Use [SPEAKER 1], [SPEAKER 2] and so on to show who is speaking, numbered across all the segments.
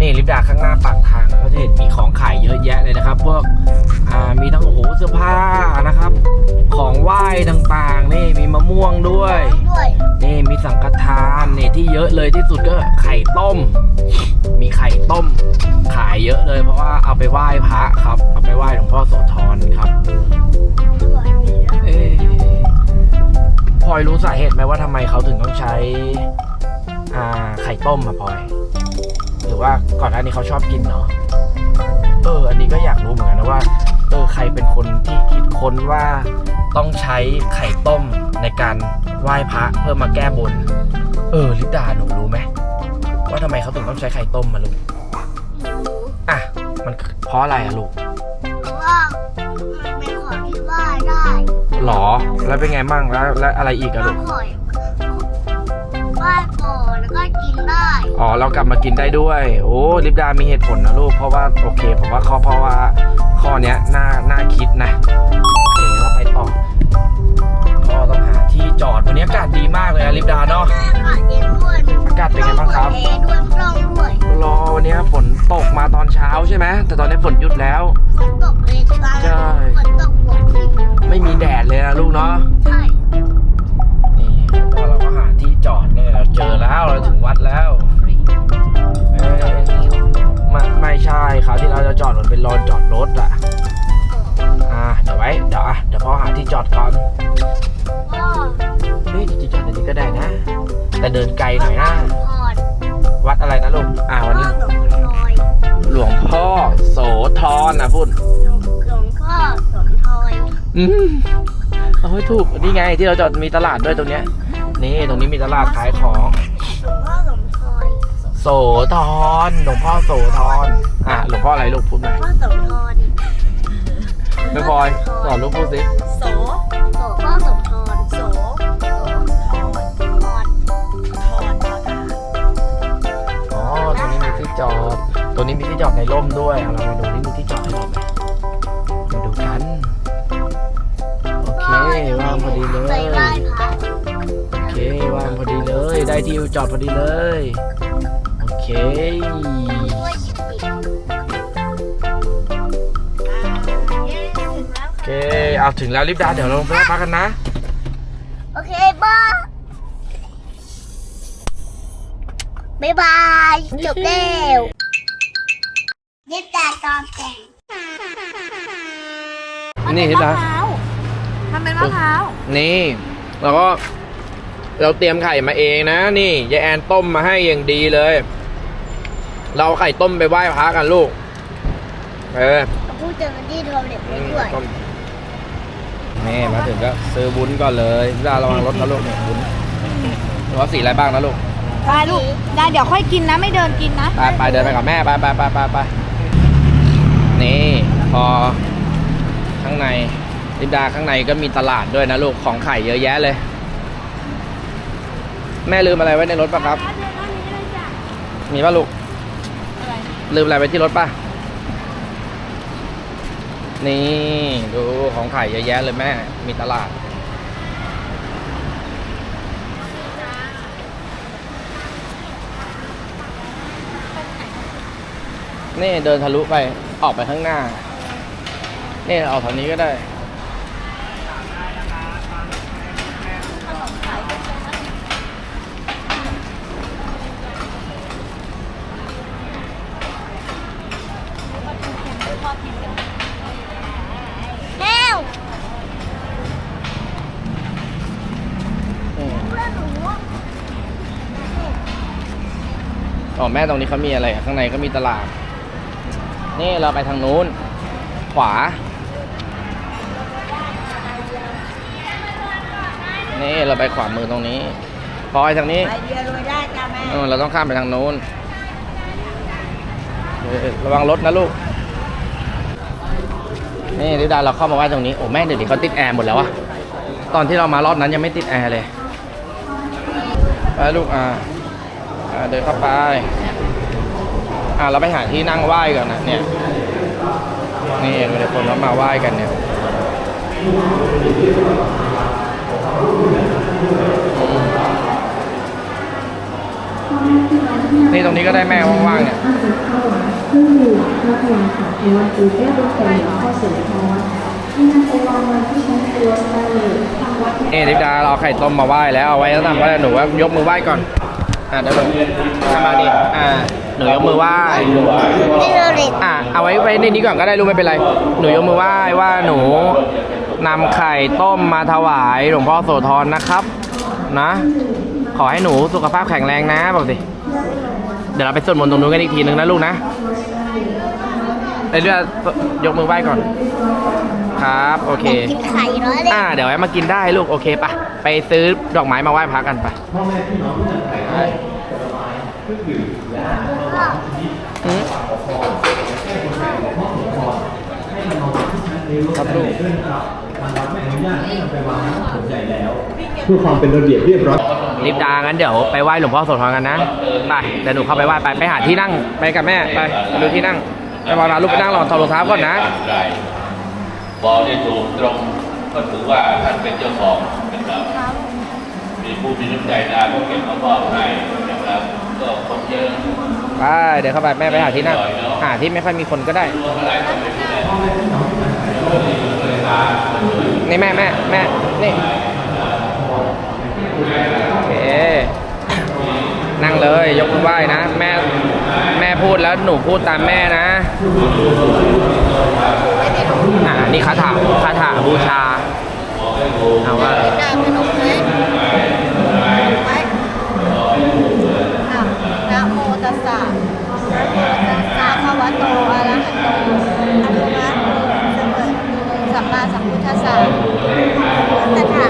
[SPEAKER 1] นี่ลิฟต์ดาข้างหน้าปากทางก็จะเห็นมีของขายเยอะแยะเลยนะครับ พวกอ่ามีทั้งโอ้โหเสื้อผ้านะครับ ของไหว้ต่างๆ นี่มีมะม่วงด้วย
[SPEAKER 2] ด้วย
[SPEAKER 1] นี่มีสังฆทานนี่ที่เยอะเลยที่สุดก็ไข่ต้ม มีไข่ต้ม ขายเยอะเลย เพราะว่าเอาไปไหว้พระครับ เอาไปไหว้หลวงพ่อโสธรครับ
[SPEAKER 2] สวยดีนะ
[SPEAKER 1] เอ๊ะพลอยรู้สาเหตุไหมว่าทำไมเขาถึงต้องใช้อ่าไข่ต้มอะพลอย หรือว่าก่อนหน้านี้เขาชอบกินเนาะเออ อันนี้ก็อยากรู้เหมือนกันนะว่า เออ ใครเป็นคนที่คิดค้นว่าต้องใช้ไข่ต้มในการไหว้พระเพื่อมาแก้บน เออ ลิปดาหนูรู้ไหมว่าทำไมเขาถึงต้องใช้ไข่ต้มมาลูก
[SPEAKER 2] รู้
[SPEAKER 1] อะ มันเพราะอะไรอะลูก
[SPEAKER 2] เพราะว่ามันเป็นของที่ไหว้ได้
[SPEAKER 1] หรอ แล้วเป็นไงมั่งแล้วแล้วอะไรอีกอะ
[SPEAKER 2] ก็
[SPEAKER 1] ลูก
[SPEAKER 2] ขอ อ๋
[SPEAKER 1] อเรากลับมากินได้ด้วย โอ้ลิปดามีเหตุผลนะลูก เพราะว่าโอเค ผมว่าข้อเพราะว่าข้อเนี้ยน่าน่าคิดนะโอเคงั้นเราไปต่อก็ต้องหาที่จอดวันนี้อากาศดีมากเลยอะลิปดาเนาะ
[SPEAKER 2] อากาศเย็นด้วย
[SPEAKER 1] อากาศเป็นไงบ้างครับ
[SPEAKER 2] เทด้วยกล้องด้วย
[SPEAKER 1] รอวันนี้ฝนตกมาตอนเช้าใช่ไหมแต่ตอนนี้ฝนหยุดแล้ว
[SPEAKER 2] ฝนตกเลยตอน
[SPEAKER 1] ใช่
[SPEAKER 2] ฝนตกหัวทิ่ม
[SPEAKER 1] ไม่มีแดดเลยนะลูกเนาะ
[SPEAKER 2] ใช่
[SPEAKER 1] นี่แล้วเราก็หาที่จอดเนี่ยเราเจอแล้วเราถึงวัดแล้ว หน่อยนะ
[SPEAKER 2] พร
[SPEAKER 1] วัดอะไรนะลูก อ่าวันนี้
[SPEAKER 2] หลวงพ่อ
[SPEAKER 1] หลวงพ่อโสธรนะพูด
[SPEAKER 2] หลวงหลวงพ่อสมทอย
[SPEAKER 1] อืมเอาให้ถูกนี่ไงที่เราจอดมีตลาดด้วยตรงเนี้ย นี่ตรงนี้มีตลาดขายของ
[SPEAKER 2] หลวงพ่อสมทอย
[SPEAKER 1] โสธรหลวงพ่อโสธรอะหลวงพ่ออะไรลูกพูด
[SPEAKER 2] ห
[SPEAKER 1] ห
[SPEAKER 2] ล
[SPEAKER 1] น่
[SPEAKER 2] ว
[SPEAKER 1] องย
[SPEAKER 2] พ่อสมทร
[SPEAKER 1] ไม่พลอยสอนลูกพูดสิ
[SPEAKER 3] โส
[SPEAKER 2] โสพ่อส
[SPEAKER 1] จอดตรงนี้มีที่จอดในร่มด้วยเอาเรามาดูนี่มีที่จอดให้เราไหมมาดูกัน โอเคว่างพอดีเลย โอเคว่างพอดีเลย ได้ที่จอดพอดีเลย โอเค
[SPEAKER 3] เย้ถึงแล้ว
[SPEAKER 1] โอเค เอาถึงแล้วรีบดาเดี๋ยวเราไปพักกันนะ
[SPEAKER 2] โอเคบ้า บายบาย จบแล้วเย็บตาตอนแต่ง
[SPEAKER 1] นี่รีบดา
[SPEAKER 3] ทำเป็นมะพร้าว
[SPEAKER 1] นี่เราก็ เราเตรียมไข่มาเองนะ นี่ยายแอนต้มมาให้อย่างดีเลย เราเอาไข่ต้มไปไหว้พระกันลูก เออ
[SPEAKER 2] พูดเจอที่รวมเด็กไว้ด้วย
[SPEAKER 1] ต้มนี่มาถึงก็ซื้อวุ้นก่อนเลยดาระวังรถนะลูกเนี่ยวุ้นหรือว่าสีอะไรบ้างนะลูก
[SPEAKER 3] ไปลูกได้เดี๋ยวค่อยกินนะไม่เดินกินนะ
[SPEAKER 1] ไปไปเดินไปกับแม่ไปไปไปไปไปนี่พอข้างในลินดาข้างในก็มีตลาดด้วยนะลูกของขายเยอะแยะเลย แม่ลืมอะไรไว้ในรถปะครับ มีป่ะลูกลืมอะไรไว้ที่รถป่ะนี่ดูของขายเยอะแยะเลยแม่ มีตลาด นี่เดินทะลุไปออกไปข้างหน้า นี่ออกทางนี้ก็ได้
[SPEAKER 2] แล้ว
[SPEAKER 1] อืม
[SPEAKER 2] เพื่อนหนู
[SPEAKER 1] อ๋อแม่ตรงนี้เขามีอะไรอะข้างในก็มีตลาด นี่เราไปทางนู้น ขวา นี่เราไปขวามือตรงนี้พลอยทางนี้
[SPEAKER 3] ไปเดียวรวยได้จ้าแม่
[SPEAKER 1] เออเราต้องข้ามไปทางโน้นเออระวังรถนะลูก นี่ดิดาเราเข้ามาไหว้ตรงนี้ โอ้แม่เดี๋ยวนี้เขาติดแอร์หมดแล้วอะตอนที่เรามารอบนั้นยังไม่ติดแอร์เลย ไปลูกอ่าอ่าเดินเข้าไป อ่าเราไปหาที่นั่งไหว้ก่อนนะเนี่ยนี่มีแต่คนเขามาไหว้กันเนี่ยนี่ตรงนี้ก็ได้แม่ว่างๆเนี่ย
[SPEAKER 4] คุณค่ะในวันจูแก้วดวงใจหลวงพ่อโสธรที่นำไปวางไว้ที่ชั้นครัวสเลยทางวัด
[SPEAKER 1] เอลิปดาเราเอาไข่ต้มมาไหว้แล้วเอาไว้แล้วทำก็ได้หนูว่ายกมือไหว้ก่อน อ่าเดี๋ยวหนูทำมาดิอ่า หนูยกมือไหว้
[SPEAKER 2] ไม่รู้เลย
[SPEAKER 1] อ่าเอาไว้ไว้ในนี้ก่อนก็ได้ลูกไม่เป็นไร หนูยกมือไหว้ว่าหนูนำไข่ต้มมาถวายหลวงพ่อโสธรนะครับ นะ ขอให้หนูสุขภาพแข็งแรงนะบอกสิเดี๋ยวเราไปสวดมนต์ตรงนู้นกันอีกทีนึงนะลูกนะเอ้ยเดี๋ยวยกมือไหว้ก่อน ครับ โอเค
[SPEAKER 2] กินไข่ร้อยเลย
[SPEAKER 1] อ่า เดี๋ยวไว้มากินได้ลูก โอเคปะไปซื้อดอกไม้มาไหว้พระกันไปอืม ครับลูก
[SPEAKER 5] เพื่อความเป็นระเบียบเรียบร้อย
[SPEAKER 1] รีบดางั้นเดี๋ยวไปไหว้หลวงพ่อโสธรกันนะไปเดี๋ยวหนูเข้าไปไหว้ไปไปหาที่นั่งไปกับแม่ไปไปดูที่นั่งไปวางร้านลูกไปนั่งรอถอดรองเท้าก่อนนะ
[SPEAKER 6] ใช่พอได้ถูกตรงก็ถือว่าท่านเป็นเจ้าของนะครับมีผู้มีน้ำใจนะก็เก็บมามอบให้นะครับก็คนเยอะ
[SPEAKER 1] ไปเดี๋ยวเข้าไปแม่ไปหาที่นั่งหาที่ไม่ค่อยมีคนก็ได้ นี่แม่แม่แม่นี่โอเคนั่งเลยยกมือไหว้นะ แม่แม่พูดแล้วหนูพูดตามแม่นะอ่านี่คาถาคาถาบูชาเอาว่า
[SPEAKER 2] ดาบขนมไหม
[SPEAKER 3] ไว้อะนะโมตัสสะนะโมตัสสะภะคะวะโตอะระหะโตอะระหะโตสัมมาสัม พุทธัสสะตถา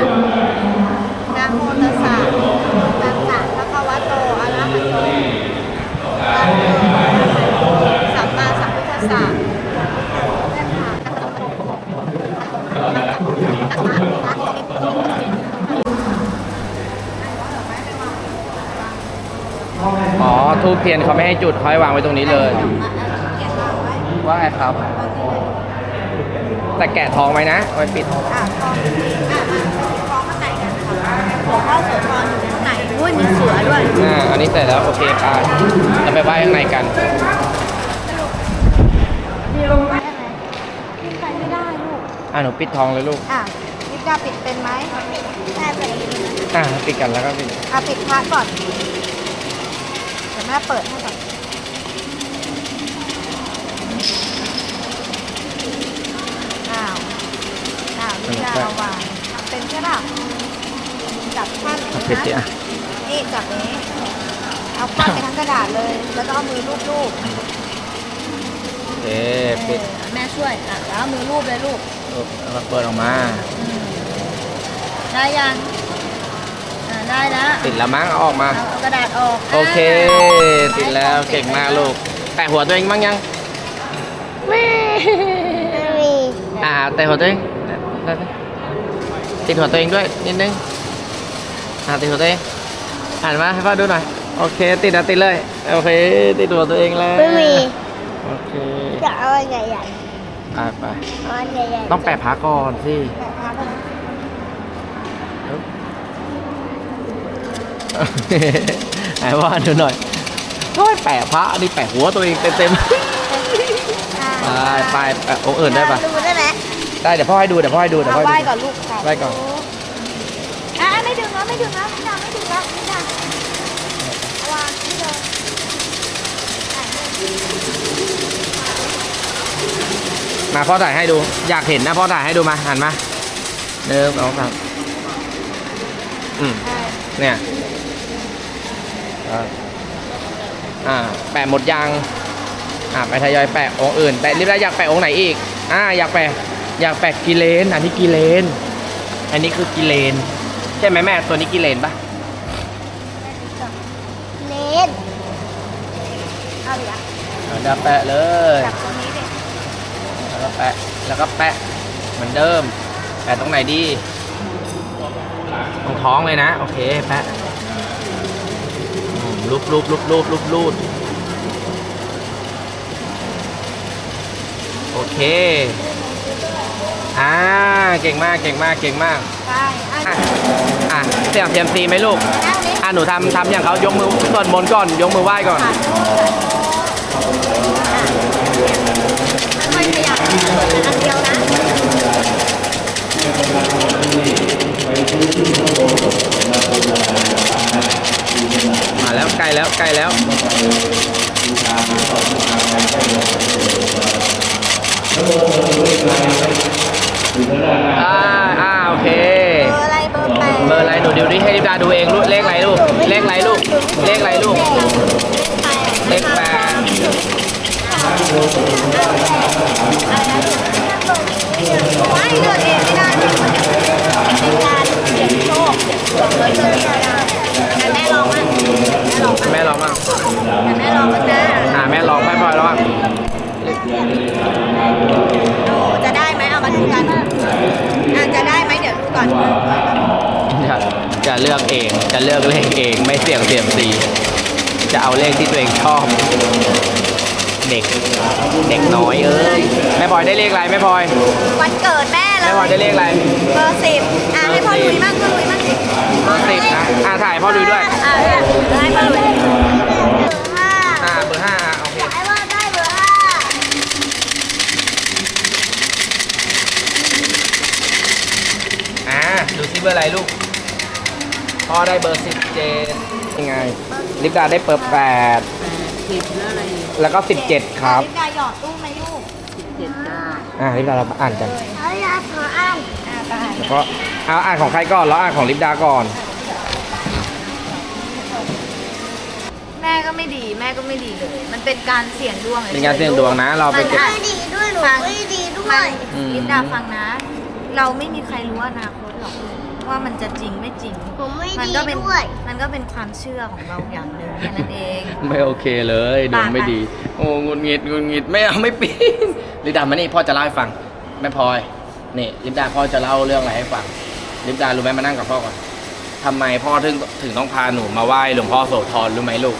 [SPEAKER 3] นะโมตัสสะตัสสะภะคะวะโตอะระหะโตอะระหะโตสัมมาสัมพุทธัสสะ
[SPEAKER 1] อ๋อทูบเทียนเขาไม่ให้จุดเขาให้วางไว้ตรงนี้เลย ว่าไงครับ แต่แกะทองไว้นะเอาไว้ปิด
[SPEAKER 3] อะกองอะอะกองข้างในกันค่ะหลวงพ่อโสธรอยู่ข้างในอุ้ยมีเสือด้วย
[SPEAKER 1] อ่า อันนี้เสร็จแล้วโอเคไปเราไปไหว้ข้างในกัน
[SPEAKER 3] กินไปไม่ได้ลูก
[SPEAKER 1] อ่าหนูปิดทองเลยลูก
[SPEAKER 3] อะยิบดาปิดเป็นไหม
[SPEAKER 2] ได้ไป
[SPEAKER 1] อ่าปิดกันแล้วก็ปิด
[SPEAKER 3] อะปิดพระก่อน เดี๋ยวแม่เปิดให้ก่อน อ้าว อ้าวยิบดาเอาวางเป็นใช่ป่ะจับขั้น
[SPEAKER 1] เอาปิดดิอะ
[SPEAKER 3] นี่จับนี้ เอาขั้นไปทั้งกระดาษเลย แล้วก็เอามือลูบๆ
[SPEAKER 1] โอเคปิด
[SPEAKER 3] เออแม่ช่วยอะแล้วเอามือรูปเลยลูก
[SPEAKER 1] แล้วก็เปิดออกมา
[SPEAKER 3] ได้ยังอ่าได้แล้ว
[SPEAKER 1] ติดแล้วมั้งเอาออกมา
[SPEAKER 3] เอาเอากระดาษออก
[SPEAKER 1] โอเค
[SPEAKER 3] อ่า
[SPEAKER 1] ติดแล้วเก่งมากลูก แตะหัวตัวเองบ้างยัง
[SPEAKER 2] ไม่มี
[SPEAKER 1] อ่าแตะหัวตัวเองได้ไหม ติดหัวตัวเองด้วยนิดนึงอ่าติดหัวตัวเองอ่านมาให้พ่อดูหน่อยโอเค ติดนะติดเลยโอเค ติดหัวตัวเองแล้ว
[SPEAKER 2] ไม่มี
[SPEAKER 1] โอเค
[SPEAKER 2] จะเอาอันใหญ่
[SPEAKER 1] ไปไป
[SPEAKER 2] ๆเอาอันใหญ่ๆ
[SPEAKER 1] ต้องแปะผ้าก่อนสิ
[SPEAKER 3] แปะพับ
[SPEAKER 1] ไหนว่าดูหน่อยโอ้ยแปะพระนี่แปะหัวตัวเองเต็ม
[SPEAKER 3] อ่า
[SPEAKER 1] ๆไปไปแปะองค์อื่นได้ปะ
[SPEAKER 2] ดู ได้ไหม
[SPEAKER 1] ได้เดี๋ยวพ่อให้ดูเดี๋ยวพ่อให้ดูเดี๋ยวพ่อ
[SPEAKER 3] เอาไหว้
[SPEAKER 1] ให้
[SPEAKER 3] ก่
[SPEAKER 1] ดู
[SPEAKER 3] อนลูกค่ะ
[SPEAKER 1] ไหว้ก่อน
[SPEAKER 3] อะไม่ดึงนะไม่ดึงนะไม่ดึงไม่ดึงนะไม่ดึงเอาวางที่เดิม
[SPEAKER 1] มาพ่อถ่ายให้ดู อยากเห็นนะพ่อถ่ายให้ดูมาหันมาหนึ่งสองสามอืม
[SPEAKER 3] ใช่
[SPEAKER 1] เนี่ยอ่าอ่า แปะหมดยัง อ่า ไปทยอยแปะองค์อื่นแต่รีบได้อยากแปะองค์ไหนอีก อ่า อยากแปะ อยากแปะกิเลน อันนี้กิเลน อันนี้คือกิเลน ใช่ไหมแม่ ตัวนี้กิเลนปะ
[SPEAKER 2] เลน
[SPEAKER 3] เอาดิอะ
[SPEAKER 1] เอาเดี๋ยวแปะเลย
[SPEAKER 3] จับตรงนี้ดิ
[SPEAKER 1] แล้วก็แปะ แล้วก็แปะ เหมือนเดิม แปะตรงไหนดี ตรงท้องเลยนะ โอเค แปะอืมรูปรูปรูปรูปรูปรูปโอเค อ่าเก่งมากเก่งมากเก่งมาก
[SPEAKER 3] ใช่อะ
[SPEAKER 1] อะเสี่ยงเซียมซีไหมลูกอะหนูทำทำอย่างเขายกมือสวดนต์ก่อน ยกมือไหว้ก่อน
[SPEAKER 3] ค่อยขยับอันเดียวนะมา
[SPEAKER 1] แล้วใกล้แล้วใกล้แล้ว อ่าอ่าโอเค
[SPEAKER 3] เบอร์อะไรเบอร์แปด
[SPEAKER 1] เบอร์อะไรหนูดิวดิให้ลิปดาดูเองลูกเลขอะไรลูกเลขอะไรลูกเลขอะไรลูกเลขแปด
[SPEAKER 3] ไม่เลือกเองไม่ได้เป็นการเสี่ยงโชคเสี่ยงดวงเลยเลือกไม่ได้แต่แม่ลองมั้ยแม่ลองมั้ย
[SPEAKER 1] แม่ลองบ้าง
[SPEAKER 3] แต่แม่ลองมั้ยนะ
[SPEAKER 1] อ่าแม่ลองไม่พลอยแล้วบ้าง
[SPEAKER 3] ดูจะได้ไหมเอามาดูกันอะจะได้ไหมเดี๋ยวดู ก่อน
[SPEAKER 1] จะจะเลือกเองจะเลือกเลขเองไม่เสี่ยงเสี่ยมซีจะเอาเลขที่ตัวเองชอบ เด็กเด็กน้อยเอ้ยแม่พลอยได้เลขอะไรแม่พลอย
[SPEAKER 3] วันเกิดแม่เล
[SPEAKER 1] แม่
[SPEAKER 3] ย
[SPEAKER 1] พลอยได้เลขอะไร
[SPEAKER 3] เบอร์สิบอะให้พ่อลุยมั่งพ่อลุยมั่งสิ
[SPEAKER 1] สิบนะอ่าถ่ายพ่อดูด้วย
[SPEAKER 3] อะให้พ่อลุย
[SPEAKER 2] ห้า
[SPEAKER 1] อ่าเบอร์ห้าอะโอเค
[SPEAKER 2] อยากให้ว่าได้เบอร์ห้า
[SPEAKER 1] อ่าดูซิเบอร์อะไรลูก พ่อได้เบอร์สิบเจ็ดยังไง ลิปดาได้เบอร์แปดแล้วก็สิบเจ็ดครับ
[SPEAKER 3] ลิปดาหยอดตู้ไหมลูก
[SPEAKER 1] อ่าลิปดาเราอ่านกัน
[SPEAKER 2] เขาอยากขออ่าน
[SPEAKER 3] อะไป
[SPEAKER 1] แล้วก็เอาอ่านของใครก่อนแล้วอ่านของลิปดาก่อน
[SPEAKER 3] แม่ก็ไม่ดีแม่ก็ไม่ดีเลย มันเป็นการเสี่ยงดวงฉยๆ
[SPEAKER 1] เป็นการเสี่ยงดวงนะ เราไปเก็บ
[SPEAKER 2] ไม่ดีด้วยหนูไม่ดีด้วย
[SPEAKER 1] อืม
[SPEAKER 3] ลิปดาฟังนะ เราไม่มีใครรู้อนาคตหรอก ว่ามันจะจริงไม่จริง
[SPEAKER 2] ผมไม่
[SPEAKER 3] มั
[SPEAKER 2] ดี
[SPEAKER 3] ก็เป็น
[SPEAKER 2] ด้วย
[SPEAKER 3] มันก็เป็นความเชื่อของเราอย่างหนึ่งแค่นั้นเอง
[SPEAKER 1] ไม่โอเคเลยดวงไม่ดี โอ้งุนงิดงุนงิดไม่เอาไม่ปีนลิปดามานี่พ่อจะเล่าให้ฟังแม่พลอยนี่ลิปดาพ่อจะเล่าเรื่องอะไรให้ฟังลิปดารู้ไหมมานั่งกับพ่อก่อนทำไมพ่อถึงถึงต้องพาหนูมาไหว้หลวงพ่อโสธรรู้ไหมลูก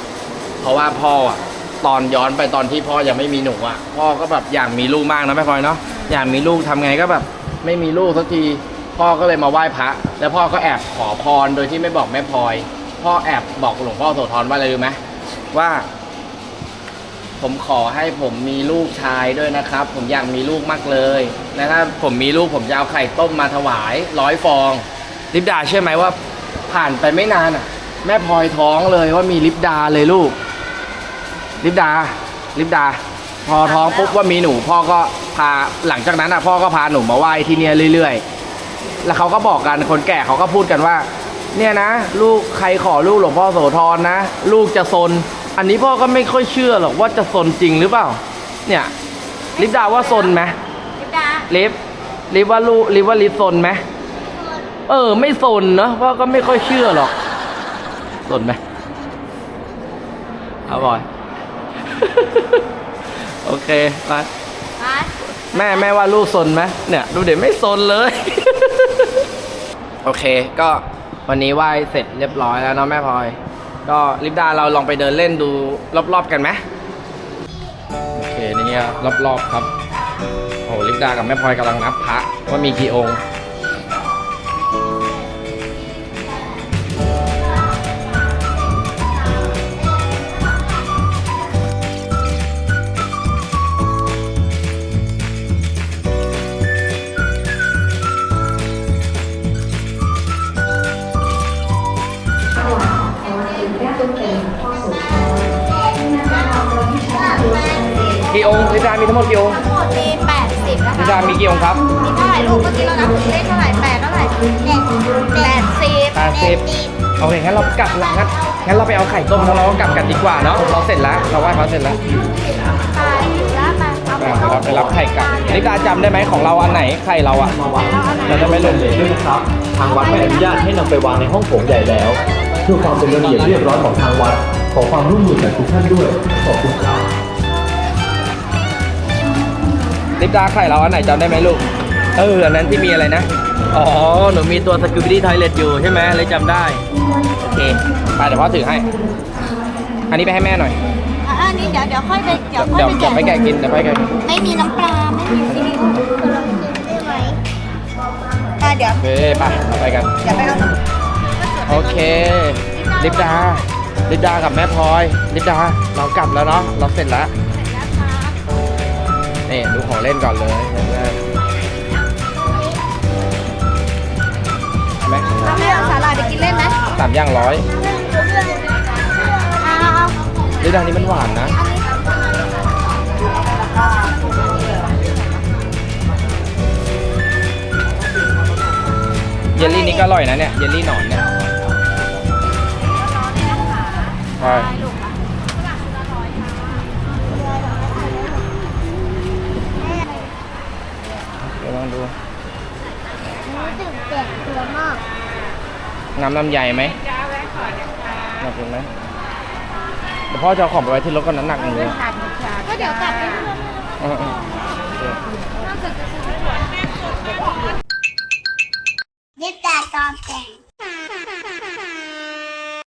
[SPEAKER 1] เพราะว่าพ่ออะตอนย้อนไปตอนที่พ่อยังไม่มีหนูอะ พ่อก็แบบอยากมีลูกมากนะแม่พลอยเนาะอยากมีลูกทำไงก็แบบ ไม่มีลูกสักที พ่อก็เลยมาไหว้พระ แล้วพ่อก็แอบขอพรโดยที่ไม่บอกแม่พลอย พ่อแอบบอกหลวงพ่อโสธรว่าอะไรรู้ไหมว่า ผมขอให้ผมมีลูกชายด้วยนะครับ ผมอยากมีลูกมากเลยและถ้าผมมีลูกผมจะเอาไข่ต้มมาถวายร้อยฟองลิปดาเชื่อไหมว่า ผ่านไปไม่นานอะ แม่พลอยท้องเลยว่ามีลิปดาเลยลูกลิปดาลิปดา พอท้องปุ๊บว่ามีหนู พ่อก็พาหลังจากนั้นอะพ่อก็พาหนูมาไหว้ที่เนี่ยเรื่อย ๆ แล้วเขาก็บอกกันคนแก่เขาก็พูดกันว่า เนี่ยนะ ลูกใครขอลูกหลวงพ่อโสธรนะ ลูกจะซน อันนี้พ่อก็ไม่ค่อยเชื่อหรอกว่าจะซนจริงหรือเปล่า เนี่ยลิปดาว่าซนไหม
[SPEAKER 3] ลิปดา
[SPEAKER 1] ลิปลิปว่าลูกลิปว่าลิปซนไหมเออ ไม่ซนเนอะพ่อก็ไม่ค่อยเชื่อหรอกซนไหมเอาบ่อยโอเคไป
[SPEAKER 3] ไป
[SPEAKER 1] แม่แม่ว่าลูกซนไหมเนี่ย ดูเด็กไม่ซนเลย โอเค ก็วันนี้ไหว้เสร็จเรียบร้อยแล้วเนาะแม่พลอย ก็ลิปดาเราลองไปเดินเล่นดูรอบๆกันไหมโอเคนี่รอบๆครับโอ้ลิปดากับแม่พลอยกำลังนับพระว่ามีกี่องค์ กี่องค์ลิดามีทั้งหมดกี่องค์
[SPEAKER 3] ทั้งหมดมีแปดสิบนะ
[SPEAKER 1] ลิ
[SPEAKER 3] คะ
[SPEAKER 1] ดามีกี่องค์ครับ
[SPEAKER 3] มีเท่าไหร่ลูกเมื่อกี้เรานับถึงเลขเท่าไหร่แปดเท่าไหร่แปดสิบ
[SPEAKER 1] แปดสิบโอเคงั้นเรากลับละงั้นงั้นเราไปเอาไข่ต้มแล้วเราก็กลับกันดีกว่าเนาะเราเสร็จแล้วเราไหว้พระเสร็จแล้ว
[SPEAKER 3] ไปแล้วมาเอา
[SPEAKER 1] อะเดี๋ยวเราไปรับไข่กลับลิดาจำได้ไหมของเราอันไหนไข่เราอะเราจะไม่หล่นเลย
[SPEAKER 5] ด้วยนะครับ ทางวัดไม่อนุญาตให้นำไปวางในห้องโถงใหญ่แล้ว พื่อความเป็นระเบียบเรียบร้อยของทางวัด ขอความร่วมมือจากทุกท่านด้วย ขอบคุณครับ
[SPEAKER 1] ลิปดาไข่เราอันไหนจำได้ไหมลูก เออ อันนั้นที่มีอะไรนะ อ๋อ หนูมีตัวสกูบิดี้ทอยเลตอยู่ใช่ไหมเลยจำได้ โอเค ไปเดี๋ยวพ่อถือให้ อันนี้ไปให้แม่หน่อย
[SPEAKER 3] อะอันนี้เดี๋ยวเดี๋ยวค่อยไปเดี๋ยวค่อย
[SPEAKER 1] เดี๋ยว
[SPEAKER 3] ไป
[SPEAKER 1] เดี๋ยวไปแกะกินเดี๋ยวไปแกะกิน
[SPEAKER 3] ไม่มีน้ำปลาไม่มีซีอิ๊ว
[SPEAKER 2] ได้ไหม
[SPEAKER 3] อะเดี๋ยว
[SPEAKER 1] โอเคไปเราไปกัน
[SPEAKER 3] เดี๋ยวไปเอาน้ำ
[SPEAKER 1] โอเคลิปดาลิปดากับแม่พลอยลิปดาเรากลับแล้วเนาะเราเสร็จแล้วนี่ดูของเล่นก่อนเลยอย่างแรกเห็นไหม
[SPEAKER 3] เอาแม่เอาสาหร่ายไปกินเล่นไหม
[SPEAKER 1] สามอย่างร้อย
[SPEAKER 3] เอาเอา
[SPEAKER 1] เฮ้ยดานนี้มันหวานนะเยลลี่นี้ก็อร่อยนะเนี่ยเยลลี่หนอนเนี่ย ใช่เดี๋ยวลองดู
[SPEAKER 2] ตื่นแตกตัวมาก
[SPEAKER 1] น้ำลำไยไหมหนักไหมเดี๋ยวพ่อจะเอาของไปไว้ที่รถก่อนน้ำหนักหนึ่งเลย
[SPEAKER 3] ก็เดี๋ยวกลับไปที่รถ
[SPEAKER 1] เออเออเออ
[SPEAKER 2] เย็บตาตอนแต่ง